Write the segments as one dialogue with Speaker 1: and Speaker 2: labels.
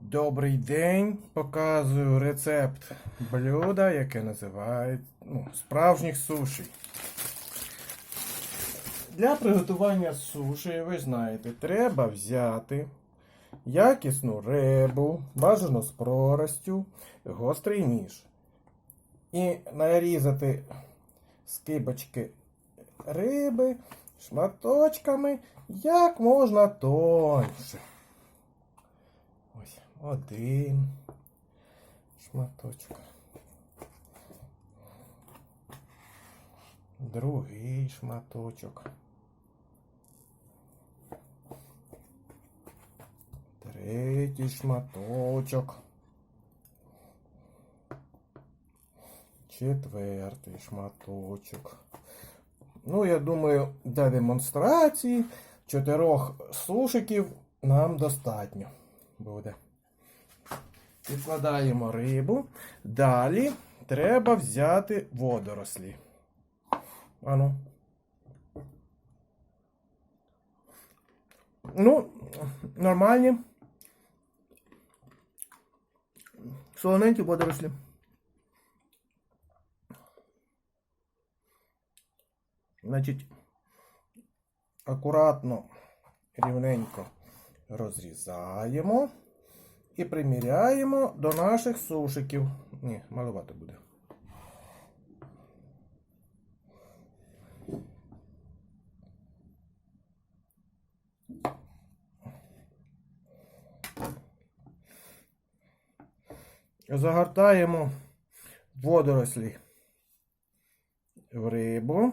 Speaker 1: Добрий день! Показую рецепт блюда, яке називають ну, справжніх суші. Для приготування суші, ви знаєте, треба взяти якісну рибу, бажано з проростю, гострий ніж. І нарізати скибочки риби шматочками як можна тоньше. Один шматочок. Другий шматочок. Третій шматочок. Четвертий шматочок. Ну, я думаю, для демонстрації чотирьох сушиків нам достатньо буде. Відкладаємо рибу. Далі треба взяти водорослі. Ану. Ну, нормальні. Солоненькі водорослі. Значить, акуратно, рівненько розрізаємо і приміряємо до наших сушиків. Ні, маловато буде. Загортаємо водорослі в рибу.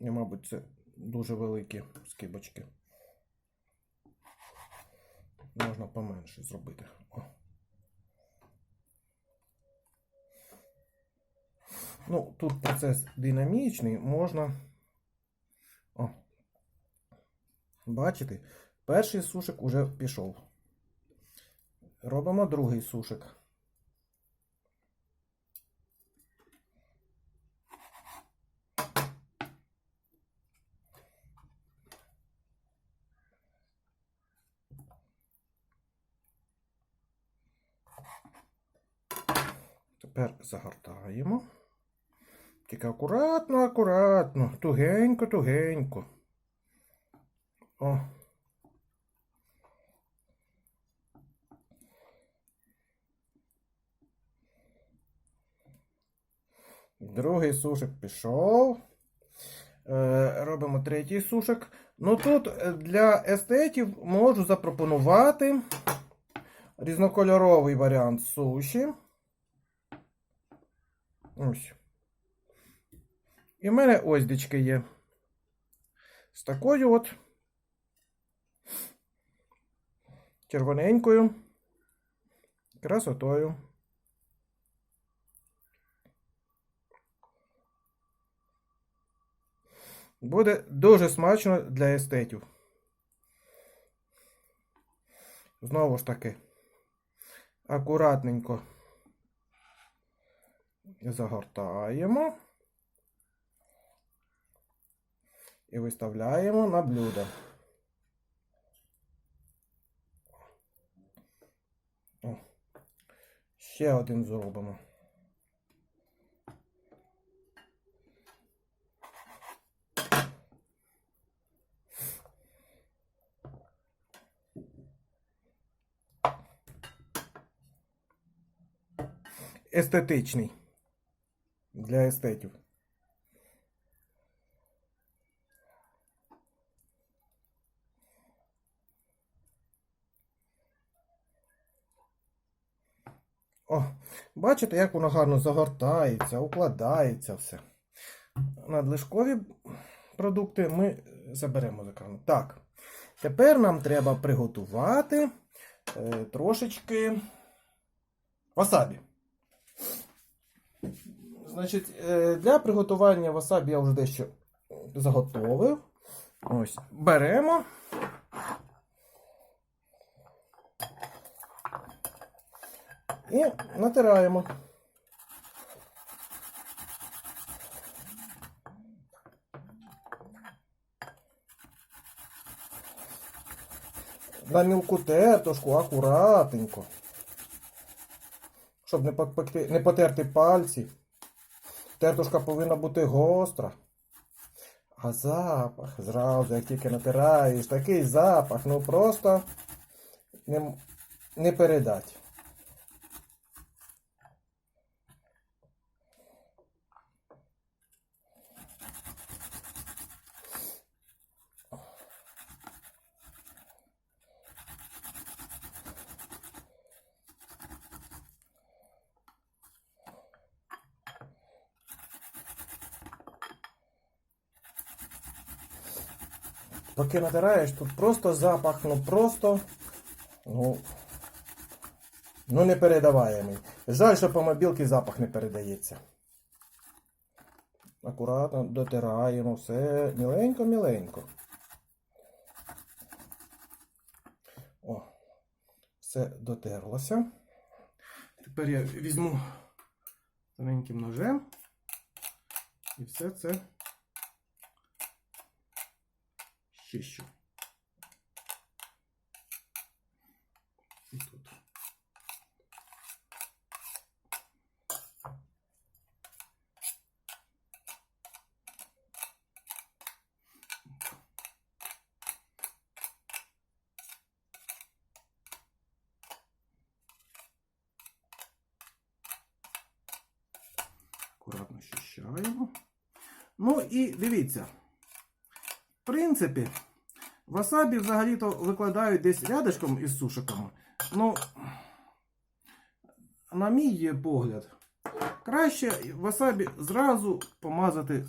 Speaker 1: І, мабуть, це дуже великі скибочки. Можна поменше зробити. О. Ну, тут процес динамічний, можна. О. Бачите, перший сушик уже пішов. Робимо другий сушик. Тепер загортаємо. Тільки акуратно, акуратно, тугенько, тугенько. О. Другий сушик пішов. Е, робимо третій сушик. Ну тут е, для естетів можу запропонувати різнокольоровий варіант суші. Ось. І в мене оздічки є. З такою от червоненькою красотою. Буде дуже смачно для естетів. Знову ж таки, акуратненько загортаємо і виставляємо на блюдо. О, ще один зробимо. Естетичний для естетів. О, бачите, як воно гарно загортається, укладається все. Надлишкові продукти ми заберемо з екрану. Так, тепер нам треба приготувати е, трошечки васабі. Значить, е, Для приготування васабі я вже дещо заготовив. Ось, Беремо. І натираємо. На мілку тертушку, акуратненько, щоб не потерти пальців. Тертушка повинна бути гостра. А запах зразу, як тільки натираєш, такий запах, ну просто не, не передать. Поки натираєш, тут просто запах, ну просто. Ну, ну не передаваємий. Жаль, що по мобілці запах не передається. Акуратно дотираємо все міленько-міленько. О, все дотерлося. Тепер я візьму тоненьким ножем і все це чищу. І тут. Акуратно щищаємо. Ну і дивіться. Принципі, васабі взагалі-то викладають десь рядишком із сушиками. Ну, на мій погляд, краще васабі зразу помазати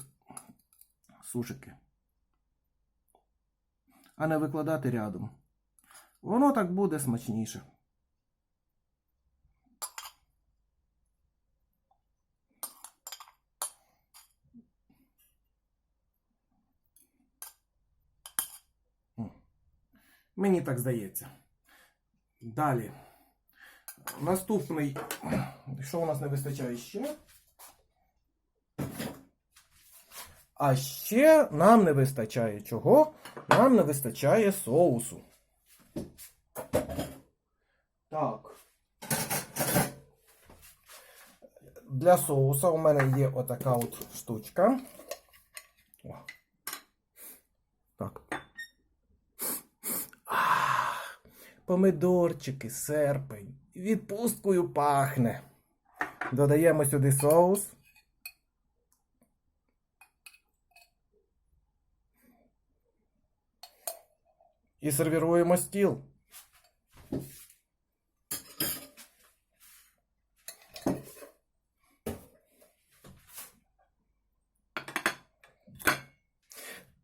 Speaker 1: сушики, а не викладати рядом. Воно так буде смачніше. Мені так здається. Далі. Наступний. Що у нас не вистачає ще? А ще нам не вистачає чого? Нам не вистачає соусу. Так. Для соуса у мене є отака от штучка. О. Так. Помидорчики, серпень. Відпусткою пахне. Додаємо сюди соус. І сервіруємо стіл.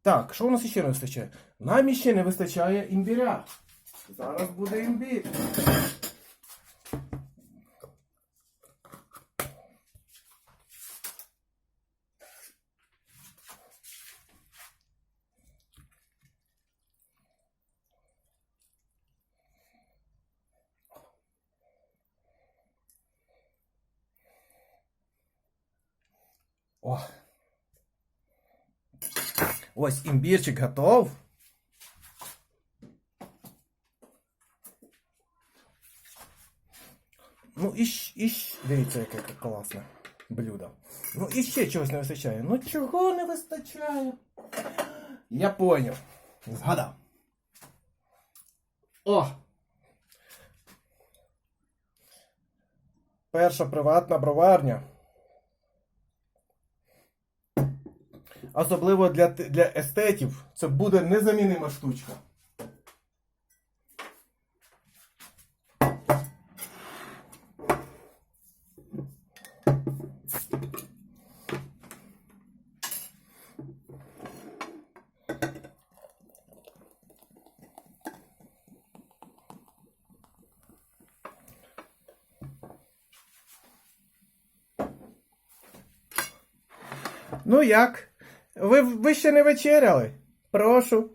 Speaker 1: Так, що у нас ще не вистачає? Нам іще не вистачає імбіря. Зараз буде імбір. О. Ось імбірчик готов. Ну і, дивіться, яке класне блюдо. Ну і ще чогось не вистачає. Ну чого не вистачає? Я поняв. Згадав. О! Перша приватна броварня. Особливо для, для естетів це буде незамінима штучка. Ну як? Ви, ви ще не вечеряли? Прошу.